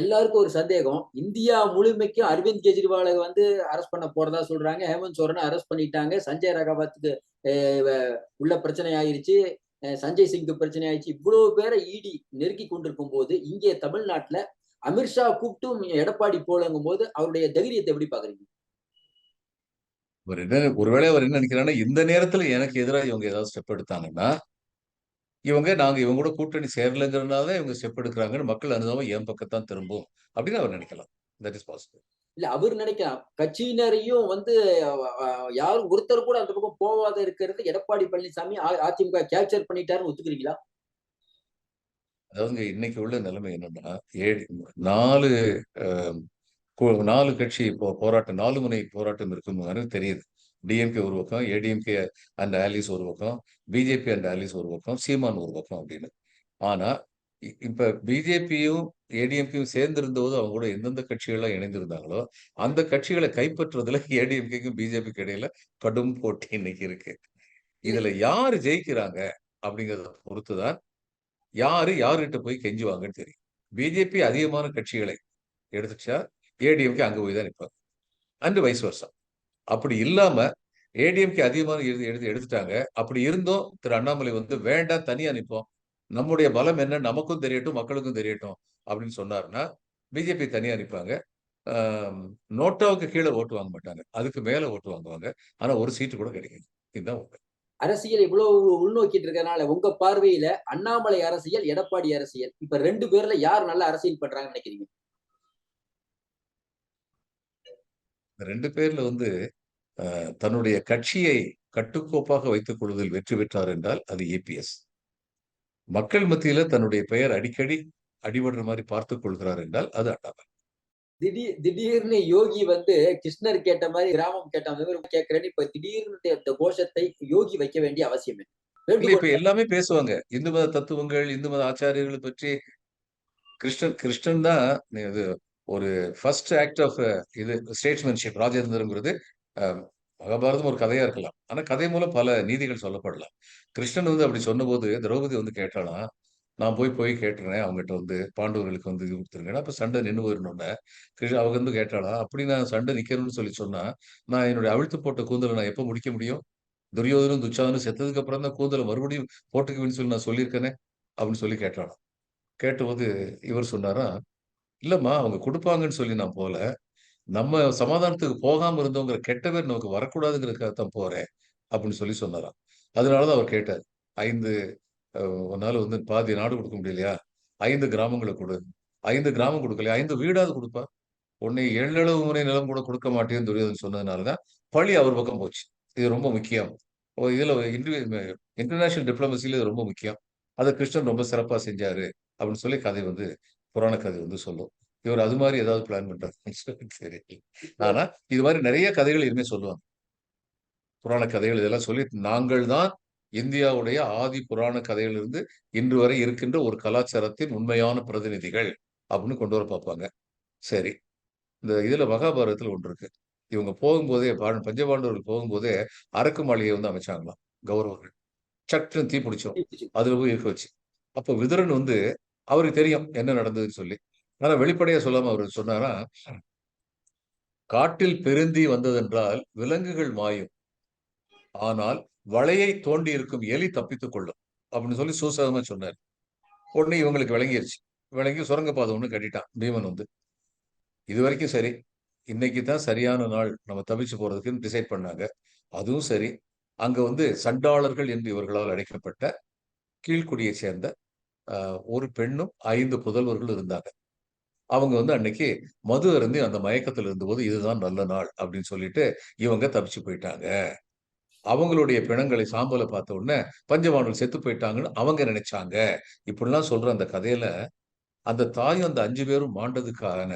எல்லாருக்கும் ஒரு சந்தேகம். இந்தியா முழுமைக்கும் அரவிந்த் கெஜ்ரிவாலை வந்து அரெஸ்ட் பண்ண போறதா சொல்றாங்க. ஹேமந்த் சோரனை அரெஸ்ட் பண்ணிட்டாங்க. சஞ்சய் ரகாவத்துக்கு உள்ள பிரச்சனை ஆயிருச்சு. சஞ்சய் சிங்க்கு பிரச்சனை ஆயிடுச்சு இவ்வளவு பேரை இடி நெருக்கி கொண்டிருக்கும் போது இங்கே தமிழ்நாட்டுல அமித்ஷா கூப்பிட்டும் எடப்பாடி போலங்கும் போது அவருடைய தைரியத்தை எப்படி பாக்குறீங்க அவர் என்ன ஒருவேளை அவர் என்ன நினைக்கிறாங்கன்னா இந்த நேரத்துல எனக்கு எதிராக இவங்க ஏதாவது ஸ்டெப் எடுத்தாங்கன்னா இவங்க நாங்க இவங்க கூட கூட்டணி சேரலைங்கிறதுனால இவங்க ஸ்டெப் எடுக்கிறாங்கன்னு மக்கள் அனுதாபம் என் பக்கத்தான் திரும்பும் அப்படின்னு அவர் நினைக்கலாம். தட் இஸ் பாசிபிள் இல்ல அவர் நினைக்கலாம். கட்சியினரையும் வந்து யாரும் ஒருத்தர் கூட அந்த பக்கம் போவாத இருக்கிறது எடப்பாடி பழனிசாமி அதிமுக கேப்சர் பண்ணிட்டாருன்னு ஒத்துக்கிறீங்களா? அதாவது இன்னைக்கு உள்ள நிலைமை என்னன்னா ஏழு நாலு நாலு கட்சி இப்போ போராட்டம் நாலு முனை போராட்டம் இருக்குன்னு தெரியுது. டிஎம்கே ஒரு பக்கம் ஏடிஎம்கே அண்ட் ஆலிஸ் ஒரு பக்கம் பிஜேபி அண்ட் ஆலிஸ் ஒரு பக்கம் சீமான் ஒரு பக்கம் அப்படின்னு. ஆனா இப்ப பிஜேபியும் ஏடிஎம்கேயும் சேர்ந்திருந்தபோது அவங்க கூட எந்தெந்த கட்சிகள்லாம் இணைந்திருந்தாங்களோ அந்த கட்சிகளை கைப்பற்றுறதுல ஏடிஎம்கேக்கும் பிஜேபிக்கு இடையில கடும் போட்டி இன்னைக்கு இருக்கு. இதுல யாரு ஜெயிக்கிறாங்க அப்படிங்கிறத பொறுத்துதான் யாரு யாருகிட்ட போய் கெஞ்சுவாங்கன்னு தெரியும். பிஜேபி அதிகமான கட்சிகளை எடுத்துச்சா ஏடிஎம்கே அங்க போய் தான் நிற்பாங்க அண்டு வைஸ் வருஷம் அப்படி இல்லாம ஏடிஎம்கே அதிகமான எடுத்து எடுத்துட்டாங்க. அப்படி இருந்தும் திரு அண்ணாமலை வந்து வேண்டாம் தனியா நிற்போம் நம்முடைய பலம் என்ன? நமக்கும் தெரியட்டும் மக்களுக்கும் தெரியட்டும் அப்படின்னு சொன்னாருன்னா பிஜேபி தனியா நிற்பாங்க நோட்டாவுக்கு கீழே ஓட்டு வாங்க மாட்டாங்க. அதுக்கு மேல ஓட்டு வாங்குவாங்க. ஆனா ஒரு சீட்டு கூட கிடைக்காது இதுதான் உண்மை. அரசியல் இவ்வளவு உள்நோக்கிட்டு இருக்கனால உங்க பார்வையில அண்ணாமலை அரசியல் எடப்பாடி அரசியல் இப்ப ரெண்டு பேர்ல யார் நல்ல அரசியல் பண்றாங்கன்னு நினைக்கிறீங்க? ரெண்டு பேர்ல வந்து தன்னுடைய கட்சியை கட்டுக்கோப்பாக வைத்துக் கொள்வதில் வெற்றி பெற்றார் என்றால் அது ஏபிஎஸ் மக்கள் மத்தியில தன்னுடைய பெயர் அடிக்கடி அடிபடுற மாதிரி பார்த்துக் கொள்கிறார் என்றால் அது அண்ணாமலை. திடீர் திடீர்னு யோகி வந்து கிருஷ்ணர் கேட்ட மாதிரி கிராமம் கேட்ட மாதிரி கேட்கிறேன்னு இப்ப திடீர்னு இந்த கோஷத்தை யோகி வைக்க வேண்டிய அவசியம் இப்ப எல்லாமே பேசுவாங்க. இந்து மத தத்துவங்கள் இந்து மத ஆச்சாரியர்களை பற்றி கிருஷ்ணன் கிருஷ்ணன் தான் இது ஒரு ஃபர்ஸ்ட் ஆக்ட் ஆஃப் இது ஸ்டேட்ஸ்மேன்ஷிப் ராஜேந்திரங்கிறது மகாபாரதம் ஒரு கதையா இருக்கலாம். ஆனா கதை மூலம் பல நீதிகள் சொல்லப்படலாம். கிருஷ்ணன் வந்து அப்படி சொன்னபோது திரௌபதி வந்து கேட்டாலாம் நான் போய் போய் கேட்டுறேன். அவங்ககிட்ட வந்து பாண்டவர்களுக்கு வந்து இது கொடுத்துருங்க அப்போ சண்டை நின்று போயிடணும்னு கிருஷ்ண அவங்க வந்து கேட்டாளா அப்படி நான் சண்டை நிற்கணும்னு சொல்லி சொன்னா நான் என்னுடைய அழுத்து போட்ட கூந்தலை நான் எப்போ முடிக்க முடியும்? துரியோதனும் துச்சாதனும் செத்ததுக்கு அப்புறம் தான் கூந்தலை மறுபடியும் போட்டுக்குவேன்னு சொல்லி நான் சொல்லியிருக்கேனே அப்படின்னு சொல்லி கேட்டாளாம் கேட்டபோது இவர் சொன்னாரா இல்லம்மா அவங்க கொடுப்பாங்கன்னு சொல்லி நான் போல நம்ம சமாதானத்துக்கு போகாம இருந்தவங்கிற கெட்ட பேர் நமக்கு வரக்கூடாதுங்கிறதுக்காக தான் போறேன் அப்படின்னு சொல்லி சொன்னாராம். அதனாலதான் அவர் கேட்டார். ஐந்து உன்னால வந்து பாதி நாடு கொடுக்க முடியலையா? ஐந்து கிராமங்களை கொடு. ஐந்து கிராமம் கொடுக்கலையா? ஐந்து வீடாவது கொடுப்பா. உன்னை எள்ளளவு முறை நிலம் கூட கொடுக்க மாட்டேன்னு துரியோதன் சொன்னதுனாலதான் பழி அவர் பக்கம் போச்சு. இது ரொம்ப முக்கியம். இதுல இன்டர்நேஷனல் டிப்ளமசியில இது ரொம்ப முக்கியம். அதை கிருஷ்ணன் ரொம்ப சிறப்பா செஞ்சாரு அப்படின்னு சொல்லி கதை வந்து புராண கதை வந்து சொல்லும். இவர் அது மாதிரி ஏதாவது பிளான் பண்றாருன்னு சரி. ஆனா இது மாதிரி நிறைய கதைகள் இனிமே சொல்லுவாங்க. புராண கதைகள் இதெல்லாம் சொல்லி நாங்கள் தான் இந்தியாவுடைய ஆதி புராண கதையிலிருந்து இன்று வரை இருக்கின்ற ஒரு கலாச்சாரத்தின் உண்மையான பிரதிநிதிகள் அப்படின்னு கொண்டு வர பார்ப்பாங்க. சரி. இந்த இதுல மகாபாரதத்துல ஒன்று இருக்கு. இவங்க போகும்போதே பஞ்சபாண்டவர்கள் போகும்போதே அரக்கு மாளிகை வந்து அமைச்சாங்களாம் கௌரவர்கள். சட்டுன்னு தீ பிடிச்சோம் அதுல போய் இருக்க வச்சு. அப்ப விதுரன் வந்து அவருக்கு தெரியும் என்ன நடந்ததுன்னு சொல்லி. ஆனா வெளிப்படையா சொல்லாம அவர் சொன்னாரா காட்டில் பெருந்தி வந்ததென்றால் விலங்குகள் மாயும். ஆனால் வளையை தோண்டி இருக்கும் எலி தப்பித்துக் கொள்ளும் அப்படின்னு சொல்லி சூசகமா சொன்னார். உடனே இவங்களுக்கு விளங்கிருச்சு. விளங்கி சுரங்கப்பாதை ஒண்ணு கட்டிட்டான் பீமன் வந்து. இது வரைக்கும் சரி. இன்னைக்கு தான் சரியான நாள். நம்ம தப்பிச்சு போறதுக்குன்னு டிசைட் பண்ணாங்க. அதுவும் சரி. அங்க வந்து சண்டாளர்கள் என்று இவர்களால் அழைக்கப்பட்ட கீழ்குடியை சேர்ந்த ஒரு பெண்ணும் ஐந்து புதல்வர்கள் இருந்தாங்க. அவங்க வந்து அன்னைக்கு மது அருந்தி அந்த மயக்கத்தில் இருந்தபோது இதுதான் நல்ல நாள் அப்படின்னு சொல்லிட்டு இவங்க தப்பிச்சு போயிட்டாங்க. அவங்களுடைய பிணங்களை சாம்பலை பார்த்த உடனே பஞ்சபாண்டவர்கள் செத்து போயிட்டாங்கன்னு அவங்க நினைச்சாங்க. இப்படிலாம் சொல்ற அந்த கதையில அந்த தாயும் அந்த அஞ்சு பேரும் மாண்டதுக்கான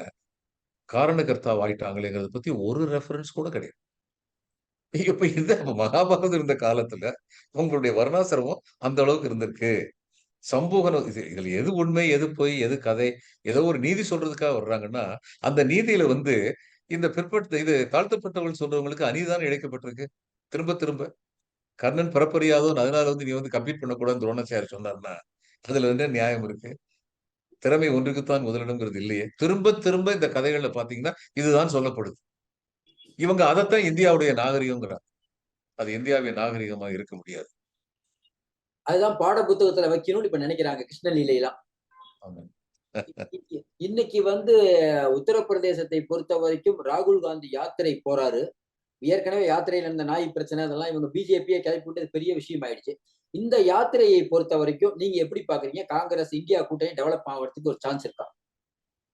காரணகர்த்தா ஆயிட்டாங்களேங்கிறத பத்தி ஒரு ரெஃபரன்ஸ் கூட கிடையாது. இப்ப இந்த மகாபாரதம் இருந்த காலத்துல உங்களுடைய வர்ணாசிரமம் அந்த அளவுக்கு இருந்திருக்கு. சம்பூகன இது இதுல எது உண்மை எது பொய் எது கதை ஏதோ ஒரு நீதி சொல்றதுக்காக வர்றாங்கன்னா அந்த நீதியில வந்து இந்த பிற்பட்ட இது தாழ்த்தப்பட்டவர்கள் சொல்றவங்களுக்கு அநீதிதான் இழைக்கப்பட்டிருக்கு. திரும்ப திரும்ப. கர்ணன் பிறப்பறியாதோ அதனால வந்து நீ வந்து கம்ப்ளீட் பண்ணக்கூடாது துரோணாச்சாரி சொன்னார்னா அதுல என்ன நியாயம் இருக்கு. திறமை ஒன்றுக்குத்தான் முதலிடங்கிறது இல்லையே. திரும்ப திரும்ப இந்த கதைகள்ல பாத்தீங்கன்னா இதுதான் சொல்லப்படுது. இவங்க அதைத்தான் இந்தியாவுடைய நாகரிகங்கிறாங்க அது இந்தியாவின் நாகரிகமா இருக்க முடியாது. அதுதான் பாட புத்தகத்துல வைக்கணும்னு இப்ப நினைக்கிறாங்க கிருஷ்ணலீலையெல்லாம். இன்னைக்கு- வந்து உத்தரப்பிரதேசத்தை பொறுத்த வரைக்கும் ராகுல் காந்தி யாத்திரை போறாரு. ஏற்கனவே யாத்திரையில இருந்த நாய் பிரச்சனை அதெல்லாம் இவங்க பிஜேபியை கிளப்பி விட்டது பெரிய விஷயம் ஆயிடுச்சு இந்த யாத்திரையை பொறுத்த வரைக்கும் நீங்க எப்படி பாக்குறீங்க? காங்கிரஸ் இந்தியா கூட்டணி டெவலப் ஆகிறதுக்கு ஒரு சான்ஸ் இருக்கா?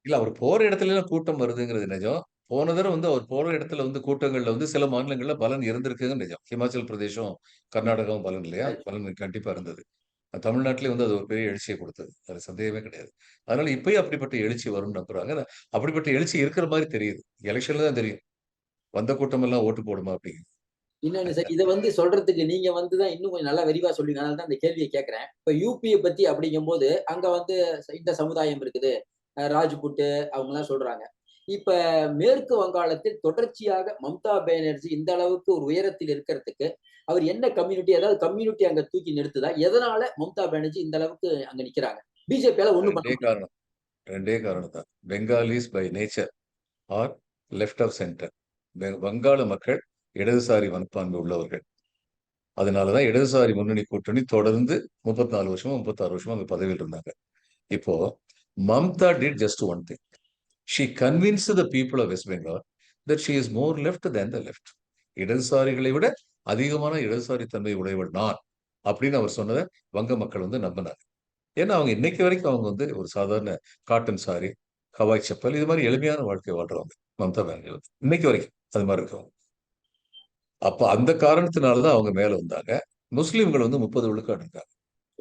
இல்ல அவர் போற இடத்துல கூட்டம் வருதுங்கிறது நிஜம். போன தடவை வந்து அவர் போற இடத்துல வந்து கூட்டங்கள்ல வந்து சில மாநிலங்கள்ல பலன் இருந்திருக்குங்க நிஜம். ஹிமாச்சல் பிரதேசம் கர்நாடகாவும் பலன் இல்லையா? பலன் கண்டிப்பா இருந்தது. தமிழ்நாட்டிலே வந்து அது ஒரு பெரிய எழுச்சியை கொடுத்தது. அது சந்தேகமே கிடையாது. அதனால இப்பயும் அப்படிப்பட்ட எழுச்சி வரும்னு நம்புறாங்க. அப்படிப்பட்ட எழுச்சி இருக்கிற மாதிரி தெரியுது. எலெக்ஷன்ல தான் தெரியும். வந்த கூட்டம் எல்லாம் ஓட்டு போடுமா அப்படிங்க இன்னொன்னு சார் இதை வந்து சொல்றதுக்கு நீங்க வந்து தான் இன்னும் கொஞ்சம் நல்லா விரிவா சொல்லுங்க. அதனால தான் இந்த கேள்வியை கேட்கிறேன். இப்ப யூபியை பத்தி அப்படிங்கும்போது அங்க வந்து இந்த சமுதாயம் இருக்குது. ராஜ்புட்டு அவங்க எல்லாம் சொல்றாங்க. இப்ப மேற்கு வங்காளத்தில் தொடர்ச்சியாக மம்தா பானர்ஜி இந்த அளவுக்கு ஒரு உயரத்தில் இருக்கிறதுக்கு அவர் என்ன கம்யூனிட்டி அதாவது கம்யூனிட்டி அங்க தூக்கி நிறுத்துதா? எதனால மம்தா பானர்ஜி இந்த அளவுக்கு அங்க நிக்கிறாங்க? பிஜேபியால ஒண்ணு பண்ண. காரணம். ரெண்டே காரணம் தான். Bengalis by nature are left of centre வங்காள மக்கள் இடதுசாரி மனப்பான்மை உள்ளவர்கள். அதனாலதான் இடதுசாரி முன்னணி கூட்டணி தொடர்ந்து முப்பத்தி நாலு வருஷமா முப்பத்தாறு வருஷமா அங்க பதவியில் இருந்தாங்க. இப்போ Mamata did just one thing she convince the people of West Bengal that she is more left than the left இடதுசாரிகளை விட அதிகமான இடதுசாரி தன்மை உடையவள் நான் அப்படின்னு அவர் சொன்னதை வங்க மக்கள் வந்து நம்பினாங்க. ஏன்னா அவங்க இன்னைக்கு வரைக்கும் அவங்க வந்து ஒரு சாதாரண காட்டன் சாரி ஹவாய் செப்பல் இது மாதிரி எளிமையான வாழ்க்கை வாழ்றவங்க மம்தா பானர்ஜி வந்து. இன்னைக்கு வரைக்கும் அது மாதிரி இருக்கவங்க. அப்ப அந்த காரணத்தினாலதான் அவங்க மேல வந்தாங்க. முஸ்லிம்கள் வந்து முப்பது விழுக்காடு இருக்காங்க.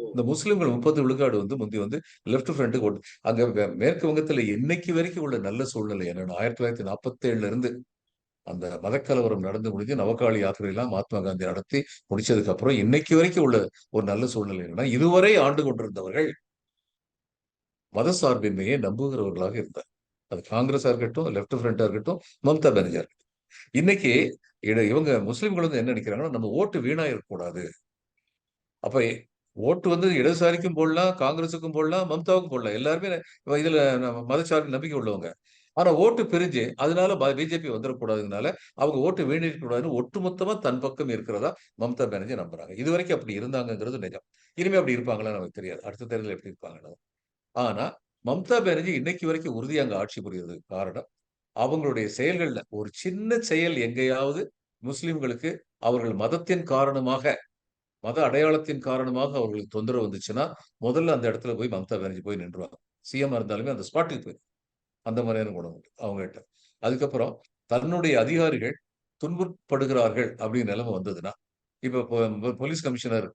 இந்த முஸ்லிம்கள் முப்பது விழுக்காடு வந்து முந்தி வந்து லெஃப்ட் ஃப்ரண்ட் ஓட்டு. அங்க மேற்கு வங்கத்துல இன்னைக்கு வரைக்கும் உள்ள நல்ல சூழ்நிலை என்னன்னா ஆயிரத்தி தொள்ளாயிரத்தி நாற்பத்தி ஏழுல இருந்து அந்த மதக்கலவரம் நடந்து முடிஞ்சு நவகாளி யாத்திரை எல்லாம் மகாத்மா காந்தி நடத்தி முடிச்சதுக்கு அப்புறம் இன்னைக்கு வரைக்கும் உள்ள ஒரு நல்ல சூழ்நிலை என்னன்னா இதுவரை ஆண்டு கொண்டிருந்தவர்கள் மத சார்பின்மையை நம்புகிறவர்களாக இருந்தார். அது காங்கிரஸா இருக்கட்டும் லெஃப்ட் ஃப்ரண்டா இருக்கட்டும் மம்தா பானர்ஜியா இருக்கட்டும். இன்னைக்கு இவங்க முஸ்லிம்கள் வந்து என்ன நினைக்கிறாங்கன்னா நம்ம ஓட்டு வீணாயிடக்கூடாது அப்ப ஓட்டு வந்து இடதுசாரிக்கும் போடலாம் காங்கிரஸுக்கும் போடலாம் மம்தாவுக்கும் போடலாம். எல்லாருமே இதுல மதச்சார்பில் நம்பிக்கை உள்ளவங்க. ஆனா ஓட்டு பிரிஞ்சு அதனால பிஜேபி வந்துடக்கூடாதுனால அவங்க ஓட்டு வீணிருக்கக்கூடாதுன்னு ஒட்டுமொத்தமா தன் பக்கம் இருக்கிறதா மம்தா பானர்ஜி நம்புறாங்க. இது வரைக்கும் அப்படி இருந்தாங்கங்கிறது நிஜம். இனிமே அப்படி இருப்பாங்களா நமக்கு தெரியாது. அடுத்த தேர்தல் எப்படி இருப்பாங்கன்னு. ஆனா மம்தா பானர்ஜி இன்னைக்கு வரைக்கும் உறுதியாக அங்க ஆட்சி புரியுறதுக்கு காரணம் அவங்களுடைய செயல்கள்ல ஒரு சின்ன செயல் எங்கேயாவது முஸ்லிம்களுக்கு அவர்கள் மதத்தின் காரணமாக மத அடையாளத்தின் காரணமாக அவர்களுக்கு தொந்தரவு வந்துச்சுன்னா முதல்ல அந்த இடத்துல போய் மம்தா பானர்ஜி போய் நின்றுவாங்க. சிஎம் இருந்தாலுமே அந்த ஸ்பாட்டுக்கு போய் அந்த மாதிரியான குணம் உண்டு அவங்ககிட்ட. அதுக்கப்புறம் தன்னுடைய அதிகாரிகள் துன்புறுத்தப்படுகிறார்கள் அப்படின்னு நிலைமை வந்ததுன்னா இப்ப போலீஸ் கமிஷனர்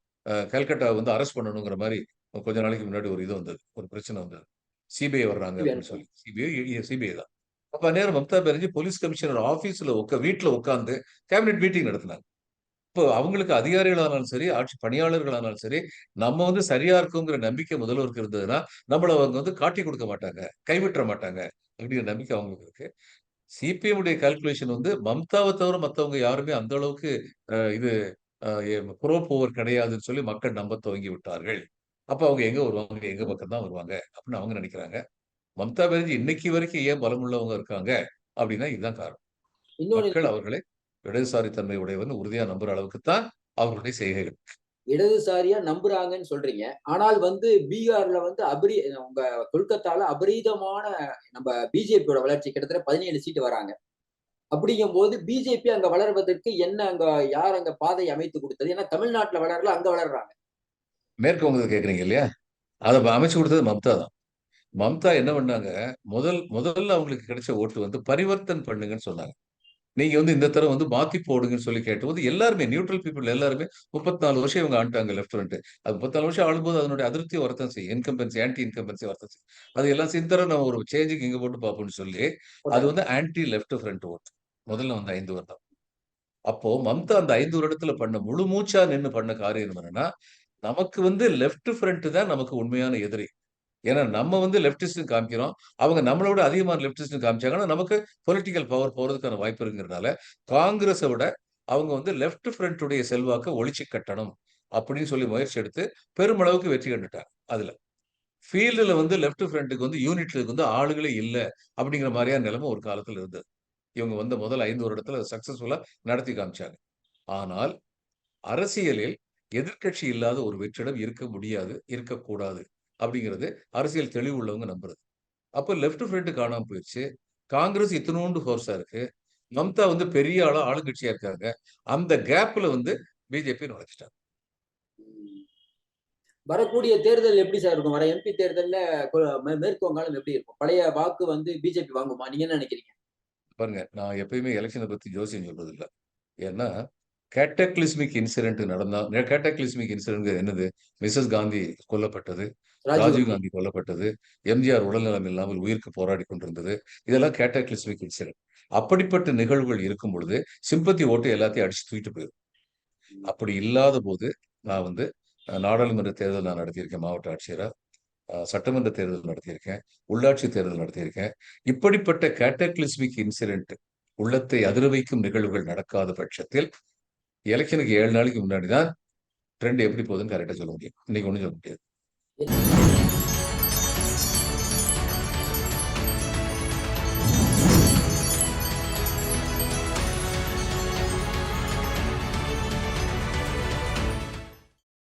கல்கட்டா வந்து அரெஸ்ட் பண்ணணுங்கிற மாதிரி கொஞ்ச நாளைக்கு முன்னாடி ஒரு இது வந்தது ஒரு பிரச்சனை வந்தது. சிபிஐ வர்றாங்க அப்படின்னு சொல்லி. சிபிஐ சிபிஐ தான். அப்ப நேரம் மம்தா பானர்ஜி போலீஸ் கமிஷனர் ஆபீஸ்ல உட்கா வீட்டுல உட்காந்து கேபினெட் மீட்டிங் நடத்தினாங்க. இப்போ அவங்களுக்கு அதிகாரிகளானாலும் சரி ஆட்சி பணியாளர்களானாலும் சரி நம்ம வந்து சரியா இருக்குங்கிற நம்பிக்கை முதல்வருக்கு இருந்ததுன்னா நம்மள அவங்க வந்து காட்டி கொடுக்க மாட்டாங்க கைவிட்டுற மாட்டாங்க அப்படிங்கிற நம்பிக்கை அவங்களுக்கு இருக்கு. சிபிஎம் உடைய கால்குலேஷன் வந்து மம்தாவை தவிர மத்தவங்க யாருமே அந்த அளவுக்கு இது ப்ரோ போவர் கிடையாதுன்னு சொல்லி மக்கள் நம்ப துவங்கி விட்டார்கள். அப்ப அவங்க எங்க வருவாங்க? எங்க பக்கம் தான் வருவாங்க அப்படின்னு அவங்க நினைக்கிறாங்க. மம்தா பானர்ஜி இன்னைக்கு வரைக்கும் ஏன் பலமுள்ளவங்க இருக்காங்க அப்படின்னா இதுதான் காரணம். மக்கள் அவர்களை இடதுசாரி தன்மை உடையவர்னு உறுதியா நம்புற அளவுக்கு தான் அவர்களுடைய செய்கைகள். இடதுசாரியா நம்புறாங்கன்னு சொல்றீங்க. ஆனால் வந்து பீகார்ல வந்து அபரி உங்க கொல்கத்தால அபரீதமான நம்ம பிஜேபியோட வளர்ச்சி கிட்டத்தட்ட பதினேழு சீட்டு வராங்க. அப்படிங்கும் போது பிஜேபி அங்க வளர்வதற்கு என்ன அங்க யார் அங்க பாதை அமைத்து கொடுத்தது? ஏன்னா தமிழ்நாட்டுல வளரல அங்க வளர்றாங்க. மேற்கு வங்கத்தை கேக்குறீங்க இல்லையா? அதை அமைச்சு கொடுத்தது மம்தா தான். மம்தா என்ன பண்ணாங்க? முதல் முதல்ல அவங்களுக்கு கிடைச்ச ஓட்டு வந்து பரிவர்த்தன் பண்ணுங்கன்னு சொன்னாங்க. நீங்க வந்து இந்த தரம் வந்து மாத்தி போடுங்கன்னு சொல்லி கேட்டபோது எல்லாருமே நியூட்ரல் பீப்புள் எல்லாருமே முப்பத்தி நாலு வருஷம் இவங்க ஆண்டாங்க லெஃப்ட் ஃப்ரண்ட் அது முப்பத்தி வருஷம் ஆளும்போது அதனுடைய அதிருப்தி வரத்தான் செய்யும். இன்கம்பன்சி ஆன்டி இன்கம்பன்சி வரத்தான் செய்யும். அது எல்லாம் சிந்தர நம்ம ஒரு சேஞ்சுக்கு இங்க போட்டு பார்ப்போம்னு சொல்லி அது வந்து ஆன்டி லெஃப்ட் ஃப்ரண்ட் ஓட் முதல்ல வந்து ஐந்து வருடம் அப்போ மம்தா அந்த ஐந்து வருடத்துல பண்ண முழு மூச்சா நின்னு பண்ண காரியம் என்னன்னா நமக்கு வந்து லெஃப்ட் ஃப்ரண்ட் தான் நமக்கு உண்மையான எதிரி. ஏன்னா நம்ம வந்து லெப்டிஸ்ட்னு காமிக்கிறோம். அவங்க நம்மளை விட அதிகமான லெப்டிஸ்ட் காமிச்சாங்கன்னா நமக்கு பொலிட்டிக்கல் பவர் போறதுக்கான வாய்ப்பு இருக்குங்கிறதுனால காங்கிரஸை விட அவங்க வந்து லெஃப்ட் ஃப்ரண்ட்டுடைய செல்வாக்கை ஒழிச்சு கட்டணும் அப்படின்னு சொல்லி முயற்சி எடுத்து பெருமளவுக்கு வெற்றி கண்டுட்டாங்க அதுல. ஃபீல்டுல வந்து லெஃப்ட் ஃப்ரண்ட்டுக்கு வந்து யூனிட்ல வந்து ஆளுகளே இல்ல அப்படிங்கிற மாதிரியான நிலைமை ஒரு காலத்துல இருந்தது. இவங்க வந்து முதல் ஐந்து வருடத்துல சக்சஸ்ஃபுல்லா நடத்தி காமிச்சாங்க. ஆனால் அரசியலில் எதிர்க்கட்சி இல்லாத ஒரு வெற்றிடம் இருக்க முடியாது இருக்கக்கூடாது. அப்படிங்கிறது அரசியல் தெளிவு உள்ளவங்க நம்புறது. அப்ப லெஃப்ட் ஃப்ரண்ட் காணாம போயிடுச்சு காங்கிரஸ் இத்தனோண்டு ஃபோர்ஸா இருக்கு. மம்தா வந்து பெரிய ஆளா ஆளுங்கட்சியா இருக்காங்க. அந்த கேப்ல வந்து பிஜேபி நுழைச்சிட்டாங்க. வரக்கூடிய தேர்தல் எப்படி சார் இருக்கும்? வர எம்பி தேர்தல்ல மேற்கு வங்காளம் எப்படி இருக்கும்? பழைய வாக்கு வந்து பிஜேபி வாங்குமா? நீங்க என்ன நினைக்கிறீங்க? பாருங்க நான் எப்பயுமே எலெக்ஷனை பத்தி ஜோசியம் சொல்றது இல்ல ஏன்னா கேட்டக்லிஸ்மிக் இன்சிடென்ட் நடந்தா கேட்டக்லிஸ்மிக் இன்சிடென்ட் என்னது? மிஸ்ஸஸ் காந்தி கொல்லப்பட்டது. ராஜீவ்காந்தி. கொல்லப்பட்டது. எம்ஜிஆர் உடல்நலம் இல்லாமல் உயிருக்கு போராடி கொண்டிருந்தது. இதெல்லாம் கேட்டக்லிஸ்மிக் இன்சிடென்ட். அப்படிப்பட்ட நிகழ்வுகள் இருக்கும் பொழுது சிம்பத்தி ஓட்டு எல்லாத்தையும் அடிச்சு தூக்கிட்டு போயிடும் அப்படி இல்லாத போது நான் வந்து நாடாளுமன்ற தேர்தல் நான் நடத்தியிருக்கேன் மாவட்ட ஆட்சியரா சட்டமன்ற தேர்தல் நடத்தியிருக்கேன் உள்ளாட்சி தேர்தல் நடத்தியிருக்கேன். இப்படிப்பட்ட கேட்டக்லிஸ்மிக் இன்சிடென்ட் உள்ளத்தை அதிர வைக்கும் நிகழ்வுகள் நடக்காத பட்சத்தில் எலெக்ஷனுக்கு ஏழு நாளைக்கு முன்னாடி தான் ட்ரெண்ட் எப்படி போகுதுன்னு கரெக்டாக சொல்ல முடியும். இன்னைக்கு ஒன்றும் சொல்ல முடியாது. Yeah.